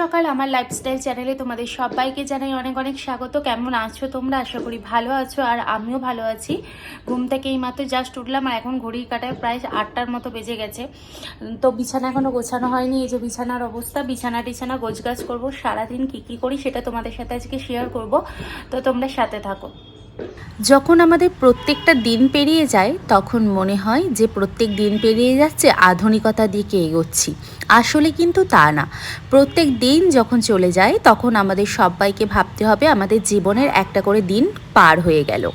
সকাল, আমার লাইফস্টাইল চ্যানেলে তোমাদের সবাইকে জানাই অনেক অনেক স্বাগত। কেমন আছো তোমরা? আশা করি ভালো আছো আর আমিও ভালো আছি। ঘুম থেকে এই মাত্র জাস্ট উঠলাম আর এখন ঘড়ির কাটায় প্রায় আটটার মতো বেজে গেছে। তো বিছানা এখনও গোছানো হয়নি, এই যে বিছানার অবস্থা, বিছানা টিছানা গোছগাছ করব। সারাদিন কী কী করি সেটা তোমাদের সাথে আজকে শেয়ার করব। তো তোমরা সাথে থাকো। যখন আমাদের প্রত্যেকটা দিন পেরিয়ে যায়, তখন মনে হয় যে প্রত্যেক দিন পেরিয়ে যাচ্ছে, আধুনিকতা দিকে এগোচ্ছি। আসলে কিন্তু তা না। প্রত্যেক দিন যখন চলে যায়, তখন আমাদের সবাইকে ভাবতে হবে আমাদের জীবনের একটা করে দিন পার হয়ে গেল।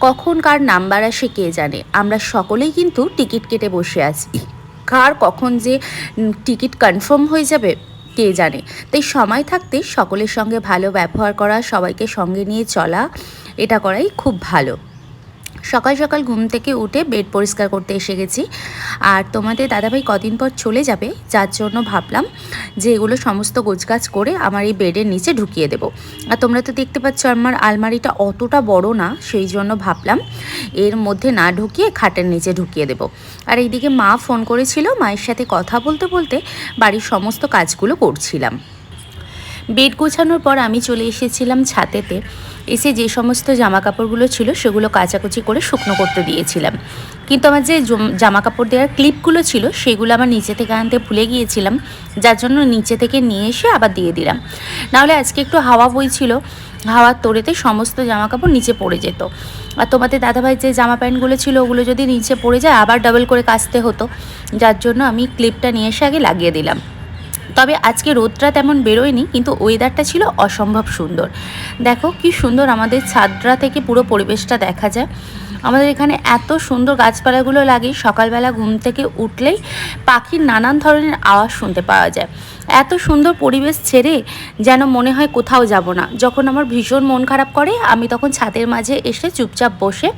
কখন কার নাম্বার আসে কে জানে? আমরা সকলেই কিন্তু টিকিট কেটে বসে আছি। কার কখন যে টিকিট কনফার্ম হয়ে যাবে কে জানে? তাই সময় থাকতে সকলের সঙ্গে ভালো ব্যবহার করা, সবাইকে সঙ্গে নিয়ে চলা, এটা করাই খুব ভালো। সকাল সকাল ঘুম থেকে উঠে বেড পরিষ্কার করতে এসে গেছি। আর তোমাদের দাদাভাই কদিন পর চলে যাবে, যার জন্য ভাবলাম যে এগুলো সমস্ত গোছগাছ করে আমার এই বেডের নিচে ঢুকিয়ে দেবো। আর তোমরা তো দেখতে পাচ্ছ আমার আলমারিটা অতটা বড় না, সেই জন্য ভাবলাম এর মধ্যে না ঢুকিয়ে খাটের নিচে ঢুকিয়ে দেবো। আর এইদিকে মা ফোন করেছিল, মায়ের সাথে কথা বলতে বলতে বাড়ির সমস্ত কাজগুলো করছিলাম। বেড গোছানোর পর আমি চলে এসেছিলাম ছাতেতে। এসে যে সমস্ত জামা কাপড়গুলো ছিল সেগুলো কাচাকুচি করে শুকনো করতে দিয়েছিলাম। কিন্তু আমার যে জামা কাপড় দেওয়ার ক্লিপগুলো ছিল সেগুলো আমার নিচে থেকে আনতে ভুলে গিয়েছিলাম। যার জন্য নিচে থেকে নিয়ে এসে আবার দিয়ে দিলাম। নাহলে আজকে একটু হাওয়া বইছিল, হাওয়ার তোড়েতে সমস্ত জামা কাপড় নিচে পড়ে যেত। আর তোমাদের দাদাভাই যে জামা প্যান্টগুলো ছিল ওগুলো যদি নিচে পড়ে যায়, আবার ডাবল করে কাচতে হতো। যার জন্য আমি ক্লিপটা নিয়ে এসে আগে লাগিয়ে দিলাম। তবে আজকে রোদটা তেমন বেরোয়নি, কিন্তু ওয়েদারটা ছিল অসম্ভব সুন্দর। দেখো কি সুন্দর আমাদের ছাদরা থেকে পুরো পরিবেশটা দেখা যায়। আমাদের এখানে এত সুন্দর গাছপালাগুলো লাগে, সকালবেলা ঘুম থেকে উঠলেই পাখির নানান ধরনের আওয়াজ শুনতে পাওয়া যায়। এত সুন্দর পরিবেশ ছেড়ে যেন মনে হয় কোথাও যাব না। যখন আমার ভীষণ মন খারাপ করে, আমি তখন ছাদের মাঝে এসে চুপচাপ বসে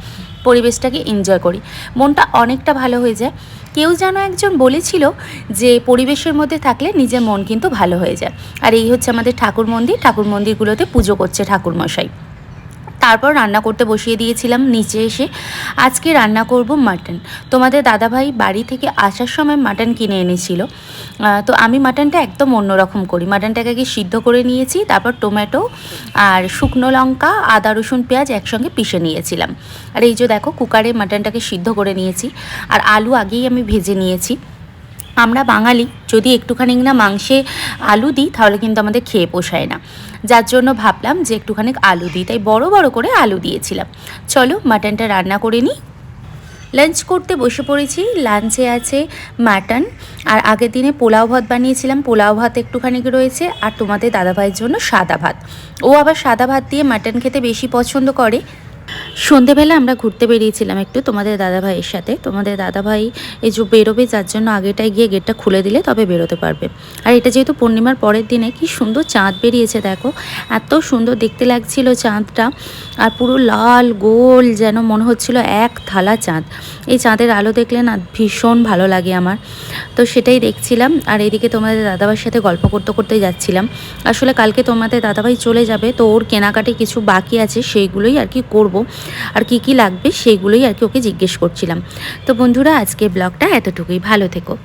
পরিবেশটাকে এনজয় করি। মনটা অনেকটা ভালো হয়ে যায়। কেউ যেন একজন বলেছিল যে পরিবেশের মধ্যে থাকলে নিজের মন কিন্তু ভালো হয়ে যায়। আর এই হচ্ছে আমাদের ঠাকুর মন্দির। ঠাকুর মন্দিরগুলোতে পুজো করছে ঠাকুর মশাই তারপর রান্না করতে বসিয়ে দিয়েছিলাম নিচে এসে। আজকে রান্না করব মাটন। তোমাদের দাদাভাই বাড়ি থেকে আসার সময় মাটন কিনে এনেছিল। তো আমি মাটনটা একদম অন্যরকম করি। মাটনটাকে আগে সিদ্ধ করে নিয়েছি, তারপর টমেটো আর শুকনো লঙ্কা, আদা, রসুন, পেঁয়াজ একসঙ্গে পিষে নিয়েছিলাম। আর এই যে দেখো, কুকারে মাটনটাকে সিদ্ধ করে নিয়েছি। আর আলু আগেই আমি ভেজে নিয়েছি। আমরা বাঙালি, যদি একটুখানি না মাংসে আলু দিই, তাহলে কিন্তু আমাদের খেয়ে পোষায় না। যার জন্য ভাবলাম যে একটুখানি আলু দিই, তাই বড় বড় করে আলু দিয়েছিলাম। চলো মাটনটা রান্না করে নিই। লাঞ্চ করতে বসে পড়েছি, লাঞ্চে আছে মাটন। আর আগের দিনে পোলাও ভাত বানিয়েছিলাম, পোলাও ভাত একটুখানি রয়েছে, আর তোমাদের দাদাভাইয়ের জন্য সাদা ভাত। ও আবার সাদা ভাত দিয়ে মাটন খেতে বেশি পছন্দ করে। সন্ধেবেলা আমরা ঘুরতে বেরিয়েছিলাম একটু তোমাদের দাদাভাইয়ের সাথে। তোমাদের দাদাভাই এই যে বেরোবে, যার জন্য আগেটায় গিয়ে গেটটা খুলে দিলে তবে বেরোতে পারবে। আর এটা যেহেতু পূর্ণিমার পরের দিনে, কি সুন্দর চাঁদ বেরিয়েছে দেখো। এত সুন্দর দেখতে লাগছিল চাঁদটা, আর পুরো লাল গোল যেন মনে হচ্ছিল এক থালা চাঁদ। এই চাঁদের আলো দেখলে না ভীষণ ভালো লাগে আমার। তো সেটাই দেখছিলাম, আর এদিকে তোমাদের দাদাভাইয়ের সাথে গল্প করতে করতে যাচ্ছিলাম। আসলে কালকে তোমাদের দাদাভাই চলে যাবে, তো ওর কেনাকাটি কিছু বাকি আছে, সেইগুলোই আর কি করব। আর কি কি লাগবে, সেইগুলোই আর কি ওকে জিজ্ঞেস করছিলাম। তো বন্ধুরা আজকে ব্লগটা এতটুকুই। ভালো থেকো।